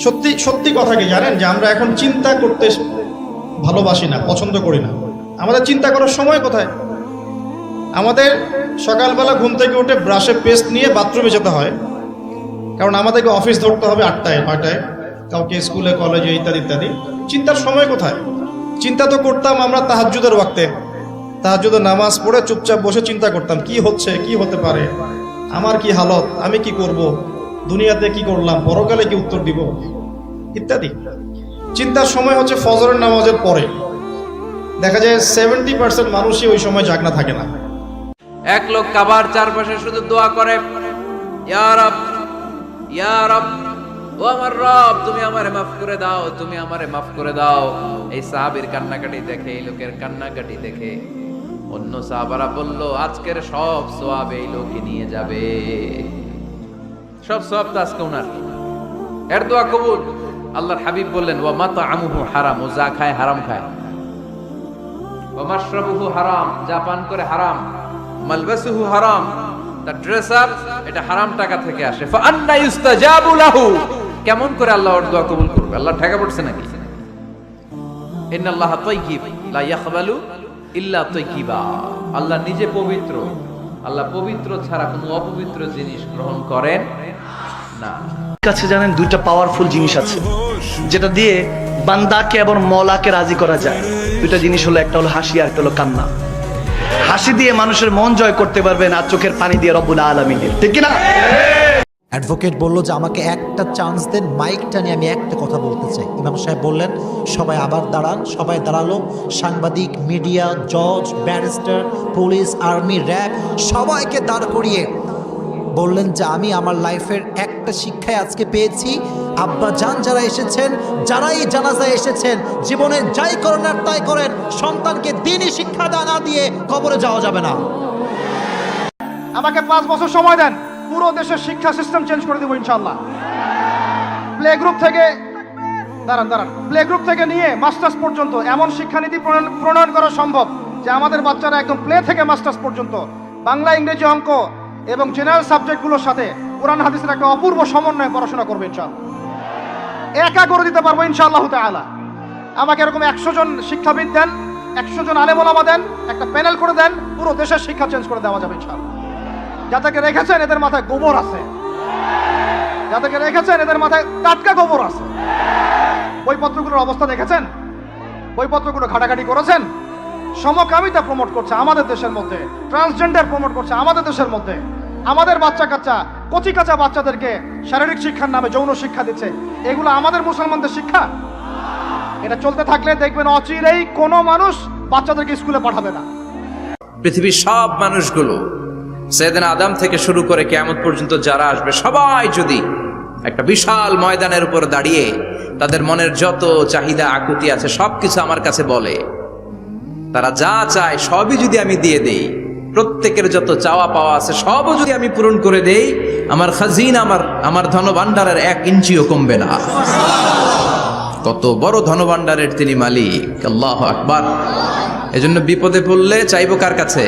সত্যি সত্যি কথা কি জানেন? যে আমরা এখন চিন্তা করতে ভালোবাসি না, পছন্দ করি না। আমাদের চিন্তা করার সময় কোথায়? আমাদের সকালবেলা ঘুম থেকে উঠে ব্রাশে পেস্ট নিয়ে বাথরুমে যেতে হয়। কারণ আমাদেরকে অফিস ধরতে হবে আটটায়, নয়টায়, কাউকে স্কুলে, কলেজে ইত্যাদি ইত্যাদি। চিন্তার সময় কোথায়? চিন্তা তো করতাম আমরা তাহাজ্জুদের ওয়াক্তে। তাহাজ্জুদের নামাজ পড়ে চুপচাপ বসে চিন্তা করতাম, কি হচ্ছে, কি হতে পারে? আমার কি হালত? আমি কি করব? দুনিয়াতে কি করলাম? পরকালে কি উত্তর দিব? ইত্যাদি। চিন্তার সময় হচ্ছে ফজরের নামাজের পরে। দেখা যায় সেভেন্টি পার্সেন্ট মানুষই ওই সময় জাগনা থাকে না। এক লোক কাবার চারপাশে শুধু দোয়া করে ও আমার রব, তুমি আমারে মাফ করে দাও, তুমি আমারে মাফ করে দাও। এই কান্নাকাটি দেখে, এই লোকের কান্নাকাটি দেখে অন্য সাহাবারা বলল, আজকের সব সোয়াব এই লোকে নিয়ে যাবে। সব সোয়াব তো আজকে ওনার এর দোয়া কবুল। আল্লাহর হাবিব বললেন, ওয়া মাতা আমুহু হারাম, ও যা খায় হারাম খায়। মাশরাবুহু হারাম, যা পান করে হারাম। মালবাসুহু হারাম তার ড্রেস আপ এটা হারাম টাকা থেকে আসে। ফা আন্না ইউস্তাজাবু লাহু। কেমন করে আল্লাহ ওর দোয়া কবুল করবে? আল্লাহ ঠেকা পড়ছে নাকি? লা ইয়াকবালু ইল্লা আল্লাহ নিজে পবিত্র। আল্লাহ পবিত্র ছাড়া কোনো অপবিত্র জিনিস গ্রহণ করেন কাছে জানেন দুইটা পাওয়ারফুল জিনিস আছে, যেটা দিয়ে বান্দাকে এবং মলাকে রাজি করা যায়। দুইটা জিনিস হলো, একটা হলো হাসি আর একটা হলো কান্না। হাসি দিয়ে মানুষের মন জয় করতে পারবেন আর চোখের পানি দিয়ে রব্বুল আলমিনের ঠিক না অ্যাডভোকেট বলল যে, আমাকে একটা চান্স দেন মাইকটা নিয়ে আমি একটা কথা বলতে চাই। ইমাম সাহেব বললেন, সবাই আবার দাঁড়ান, সবাই দাঁড়াল। সাংবাদিক মিডিয়া জজ ব্যারিস্টার পুলিশ আর্মি র্যাব সবাইকে দাঁড় করিয়ে বললেন যে, আমি আমার লাইফের একটা শিক্ষায় আজকে পেয়েছি। আব্বা যান যারা এসেছেন, যারাই জানাজায় এসেছেন, জীবনে যাই করেন আর তাই করেন, সন্তানকে দিনই শিক্ষা দান দিয়ে কবরে যাওয়া যাবে না। আমাকে পাঁচ বছর সময় দেন, পুরো দেশের শিক্ষা সিস্টেম চেঞ্জ করে দেবো ইনশাল্লাহ প্লে গ্রুপ থেকে, দাঁড়ান দাঁড়ান প্লে গ্রুপ থেকে নিয়ে মাস্টার্স পর্যন্ত এমন শিক্ষানীতি প্রণয়ন করা সম্ভব যে আমাদের বাচ্চারা একদম প্লে থেকে মাস্টার্স পর্যন্ত, বাংলা, ইংরেজি অঙ্ক এবং জেনারেল সাবজেক্টগুলোর সাথে কোরআন হাদিসের একটা অপূর্ব সমন্বয়ে পড়াশোনা করবে ইনশাল্লাহ একা করে দিতে পারব ইনশাআল্লাহ তাআলা। আমাকে এরকম একশো জন শিক্ষাবিদ দেন, একশো জন আলেমোলামা দেন, একটা প্যানেল করে দেন, পুরো দেশের শিক্ষা চেঞ্জ করে দেওয়া যাবে ইনশাআল্লাহ। যাদেরকে রেখেছেন এদের মাথায় গোবর আছে। যাদেরকে রেখেছেন এদের মাথায় টাটকা গোবর আছে। বইপত্রগুলোর অবস্থা দেখেছেন? বইপত্রগুলো ঘাটাঘাটি করেছেন? সমকামিতা প্রমোট করছে আমাদের দেশের মধ্যে ট্রান্সজেন্ডার প্রমোট করছে আমাদের দেশের মধ্যে। আমাদের বাচ্চা কাচ্চা, কচি কাঁচা বাচ্চাদেরকে শারীরিক শিক্ষার নামে যৌন শিক্ষা দিচ্ছে। এগুলো আমাদের মুসলমানদের শিক্ষা। এটা চলতে থাকলে দেখবেন অচিরেই কোনো মানুষ বাচ্চাদেরকে স্কুলে পাঠাবে না। পৃথিবীর সব মানুষগুলো সেদিন আদাম থেকে শুরু করে কেমন পর্যন্ত যারা আসবে, সবাই যদি একটা বিশাল ময়দানের উপর দাঁড়িয়ে তাদের মনের যত চাহিদা, আকুতি আছে, সবকিছু আমার কাছে বলে, তারা যা চায় সবই যদি আমি দিয়ে দেই প্রত্যেকের যত চাওয়া পাওয়া আছে সব যদি আমি পূরণ করে দেই, আমার খাজিন, আমার আমার ধনভাণ্ডারের এক ইঞ্চিও কমবে না। কত বড় ধনভাণ্ডারের তিনি মালিক, আল্লাহ আকবার। এজন্য বিপদে পড়লে চাইব কার কাছে?